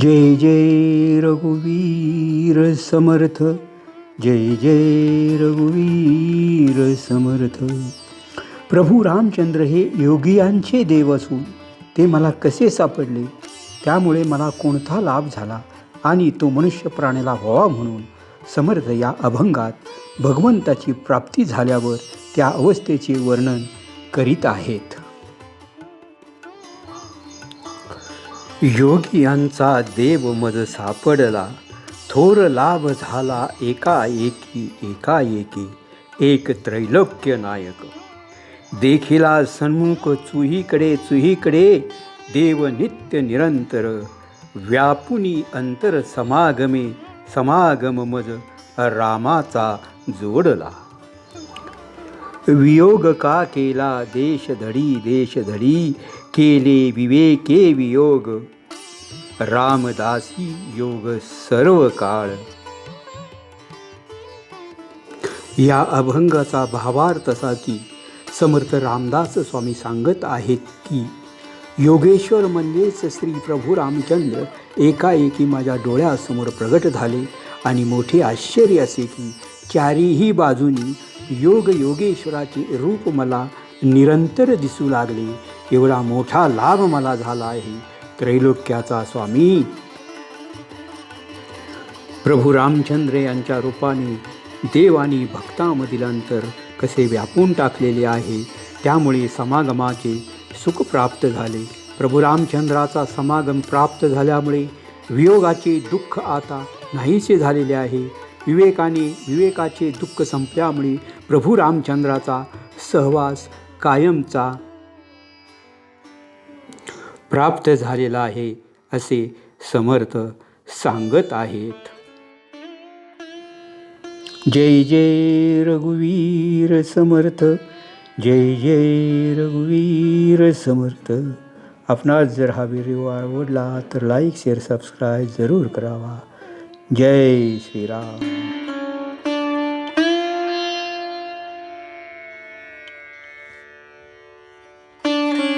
जय जय रघुवीर समर्थ जय जय रघुवीर समर्थ. प्रभू रामचंद्र हे योगियांचे देव असून ते मला कसे सापडले त्यामुळे मला कोणता लाभ झाला आणि तो मनुष्य प्राण्याला व्हावा म्हणून समर्थ या अभंगात भगवंताची प्राप्ती झाल्यावर त्या अवस्थेचे वर्णन करीत आहेत. योगी यांचा देव मज सापडला. थोर लाभ झाला एकाएकी एकाएकी एक त्रैलोक्य नायक. देखिला सन्मुख चुहीकडे चुहीकडे देव नित्य निरंतर. व्यापुनी अंतर समागमे समागम मज रामाचा जोडला. वियोग का केला देश धडी देश धडी केले विवेके वियोग रामदासी योग सर्व काळ या अभंगाचा भावार्थ असा की समर्थ रामदास स्वामी सांगत आहेत की योगेश्वर म्हणजेच श्री प्रभू रामचंद्र एकाएकी माझ्या डोळ्यासमोर प्रगट झाले आणि मोठे आश्चर्य असे की चारीही बाजूनी योग योगेश्वराचे रूप मला निरंतर दिसू लागले. एवढा मोठा लाभ मला झाला आहे. त्रैलोक्याचा स्वामी. प्रभू रामचंद्र यांच्या रूपाने देव आणि भक्तामधील अंतर कसे व्यापून टाकलेले आहे त्यामुळे समागमाचे सुख प्राप्त झाले. प्रभू रामचंद्राचा समागम प्राप्त झाल्यामुळे वियोगाचे दुःख आता नाहीसे झालेले आहे. विवेकाने विवेकाचे दुःख संपल्यामुळे प्रभू रामचंद्राचा सहवास कायमचा प्राप्त झालेला आहे असे समर्थ सांगत आहेत. जय जय रघुवीर समर्थ जय जय रघुवीर समर्थ. आपणास जर हा व्हिडिओ आवडला तर लाईक शेअर सबस्क्राईब जरूर करावा. जय श्रीराम.